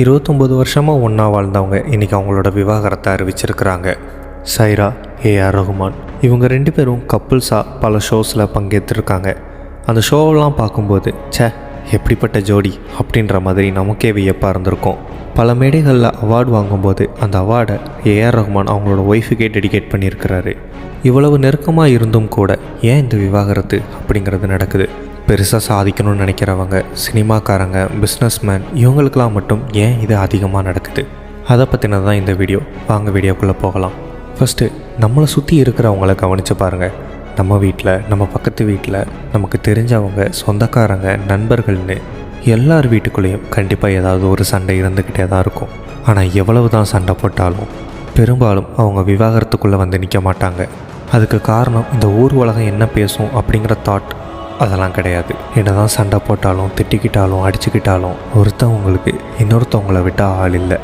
இருபத்தொம்போது வருஷமாக ஒன்றா வாழ்ந்தவங்க இன்றைக்கி அவங்களோட விவாகரத்தை அறிவிச்சிருக்கிறாங்க. சைரா ஏஆர் ரகுமான். இவங்க ரெண்டு பேரும் கப்புள்ஸாக பல ஷோஸில் பங்கேற்றிருக்காங்க. அந்த ஷோவெல்லாம் பார்க்கும்போது ச்சே எப்படிப்பட்ட ஜோடி அப்படின்ற மாதிரி நமக்கே வியப்பாக இருந்திருக்கும். பல மேடைகளில் அவார்டு வாங்கும்போது அந்த அவார்டை ஏஆர் ரஹ்மான் அவங்களோட ஒய்ஃபுக்கே டெடிகேட் பண்ணியிருக்கிறாரு. இவ்வளவு நெருக்கமாக இருந்தும் கூட ஏன் இந்த விவாகரத்து அப்படிங்கிறது நடக்குது? பெருசாக சாதிக்கணும்னு நினைக்கிறவங்க சினிமாக்காரங்க பிஸ்னஸ்மேன் இவங்களுக்கெல்லாம் மட்டும் ஏன் இது அதிகமாக நடக்குது? அதை பற்றினது தான் இந்த வீடியோ. வாங்க வீடியோக்குள்ளே போகலாம். ஃபஸ்ட்டு நம்மளை சுற்றி இருக்கிறவங்கள கவனித்து பாருங்கள் நம்ம வீட்டில் நம்ம பக்கத்து வீட்டில் நமக்கு தெரிஞ்சவங்க சொந்தக்காரங்க நண்பர்கள்னு எல்லார் வீட்டுக்குள்ளேயும் கண்டிப்பாக ஏதாவது ஒரு சண்டை இருந்துக்கிட்டே தான் இருக்கும். ஆனால் எவ்வளவு தான் சண்டை போட்டாலும் பெரும்பாலும் அவங்க விவாகரத்துக்குள்ளே வந்து நிற்க மாட்டாங்க. அதுக்கு காரணம் இந்த ஊர் உலகம் என்ன பேசும் அப்படிங்கிற தாட் அதெல்லாம் கிடையாது. என்னதான் சண்டை போட்டாலும் திட்டிக்கிட்டாலும் அடிச்சுக்கிட்டாலும் ஒருத்தவங்களுக்கு இன்னொருத்தவங்களை விட்டால் ஆள் இல்லை.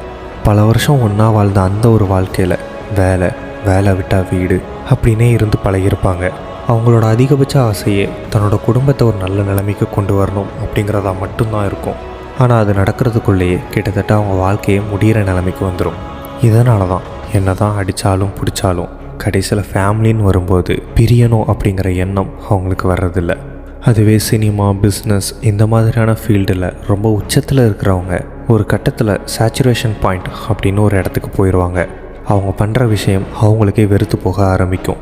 பல வருஷம் ஒன்றா வாழ்ந்த அந்த ஒரு வாழ்க்கையில் வேலை வேலை விட்டால் வீடு அப்படின்னே இருந்து பழகியிருப்பாங்க. அவங்களோட அதிகபட்ச ஆசையே தன்னோட குடும்பத்தை ஒரு நல்ல நிலைமைக்கு கொண்டு வரணும் அப்படிங்கிறதா மட்டும்தான் இருக்கும். ஆனால் அது நடக்கிறதுக்குள்ளேயே கிட்டத்தட்ட அவங்க வாழ்க்கையே முடிகிற நிலைமைக்கு வந்துடும் இதனால தான் என்ன தான் அடித்தாலும் பிடிச்சாலும் கடைசியில் ஃபேமிலின்னு வரும்போது பிரியணும் அப்படிங்கிற எண்ணம் அவங்களுக்கு வர்றதில்ல. அதுவே சினிமா பிஸ்னஸ் இந்த மாதிரியான ஃபீல்டில் ரொம்ப உச்சத்தில் இருக்கிறவங்க ஒரு கட்டத்தில் சேச்சுரேஷன் பாயிண்ட் அப்படின்னு ஒரு இடத்துக்கு போயிடுவாங்க அவங்க பண்ணுற விஷயம் அவங்களுக்கே வெறுத்து போக ஆரம்பிக்கும்.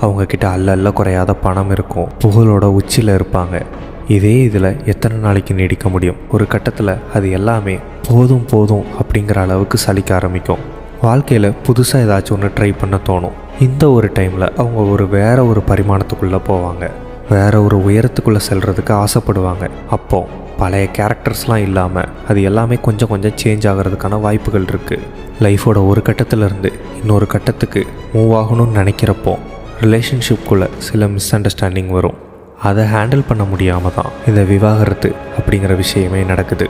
அவங்கக்கிட்ட அல்ல அல்ல குறையாத பணம் இருக்கும். புகழோட உச்சியில் இருப்பாங்க. இதே இதில் எத்தனை நாளைக்கு நீடிக்க முடியும்? ஒரு கட்டத்தில் அது எல்லாமே போதும் போதும் அப்படிங்கிற அளவுக்கு சலிக்க ஆரம்பிக்கும். வாழ்க்கையில் புதுசாக ஏதாச்சும் ஒன்று ட்ரை பண்ண தோணும். இந்த ஒரு டைமில் அவங்க ஒரு வேற ஒரு பரிமாணத்துக்குள்ளே போவாங்க. வேற ஒரு உயரத்துக்குள்ளே செல்றதுக்கு ஆசைப்படுவாங்க. அப்போ பழைய கேரக்டர்ஸ்லாம் இல்லாமல் அது எல்லாமே கொஞ்சம் கொஞ்சம் சேஞ்ச் ஆகிறதுக்கான வாய்ப்புகள் இருக்குது லைஃபோட ஒரு கட்டத்திலிருந்து இன்னொரு கட்டத்துக்கு மூவ் ஆகணும்னு நினைக்கிறப்போ ரிலேஷன்ஷிப்குள்ளே சில மிஸ் அண்டர்ஸ்டாண்டிங் வரும். அதை ஹேண்டில் பண்ண முடியாமல் தான் இந்த விவாகரத்து அப்படிங்கிற விஷயமே நடக்குது.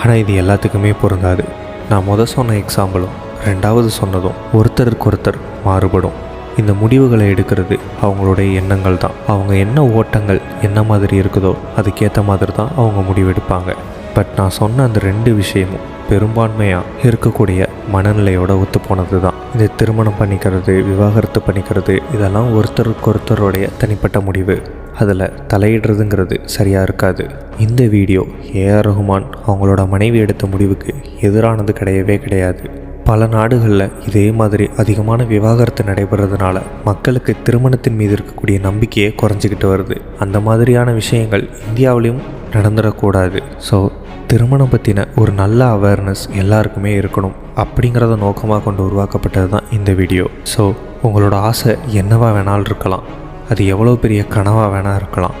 ஆனால் இது எல்லாத்துக்குமே பொருந்தாது. நான் முத சொன்ன எக்ஸாம்பிளும் ரெண்டாவது சொன்னதும் ஒருத்தருக்கு ஒருத்தர் மாறுபடும். இந்த முடிவுகளை எடுக்கிறது அவங்களுடைய எண்ணங்கள் தான். அவங்க என்ன ஓட்டங்கள் என்ன மாதிரி இருக்குதோ அதுக்கேற்ற மாதிரி தான் அவங்க முடிவெடுப்பாங்க. பட் நான் சொன்ன அந்த ரெண்டு விஷயமும் பெரும்பான்மையாக இருக்கக்கூடிய மனநிலையோட ஒத்து போனது தான். இந்த திருமணம் பண்ணிக்கிறது விவாகரத்து பண்ணிக்கிறது இதெல்லாம் ஒருத்தருக்கு ஒருத்தருடைய தனிப்பட்ட முடிவு. அதில் தலையிடுறதுங்கிறது சரியாக இருக்காது. இந்த வீடியோ ஏஆர் ரஹ்மான் அவங்களோட மனைவி எடுத்த முடிவுக்கு எதிரானது கிடையவே கிடையாது. பல நாடுகளில் இதே மாதிரி அதிகமான விவாகரத்து நடைபெறதுனால மக்களுக்கு திருமணத்தின் மீது இருக்கக்கூடிய நம்பிக்கையே குறைஞ்சிக்கிட்டு வருது. அந்த மாதிரியான விஷயங்கள் இந்தியாவிலையும் நடந்துடக்கூடாது. ஸோ திருமணம் பற்றின ஒரு நல்ல அவேர்னஸ் எல்லாருக்குமே இருக்கணும் அப்படிங்கிறத நோக்கமாக கொண்டு உருவாக்கப்பட்டது தான் இந்த வீடியோ ஸோ உங்களோட ஆசை என்னவா வேணாலும் இருக்கலாம். அது எவ்வளோ பெரிய கனவாக வேணால் இருக்கலாம்.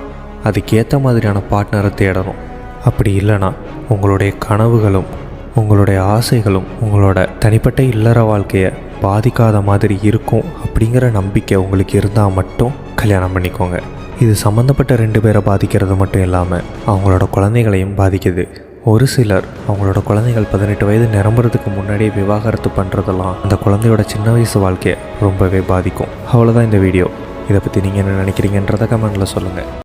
அதுக்கேற்ற மாதிரியான பார்ட்னரை தேடணும். அப்படி இல்லைன்னா உங்களுடைய கனவுகளும் உங்களுடைய ஆசைகளும் உங்களோட தனிப்பட்ட இல்லற வாழ்க்கையை பாதிக்காத மாதிரி இருக்கும் அப்படிங்கிற நம்பிக்கை உங்களுக்கு இருந்தால் மட்டும் கல்யாணம் பண்ணிக்கோங்க. இது சம்மந்தப்பட்ட ரெண்டு பேரை பாதிக்கிறது மட்டும் இல்லாமல் அவங்களோட குழந்தைகளையும் பாதிக்குது. ஒரு சிலர் அவங்களோட குழந்தைகள் பதினெட்டு வயது நிரம்புறதுக்கு முன்னாடியே விவாகரத்து பண்ணுறதெல்லாம் அந்த குழந்தையோட சின்ன வயசு வாழ்க்கையை ரொம்பவே பாதிக்கும். அவ்வளோதான் இந்த வீடியோ. இதை பற்றி நீங்கள் என்ன நினைக்கிறீங்கன்றதை கமெண்டில் சொல்லுங்கள்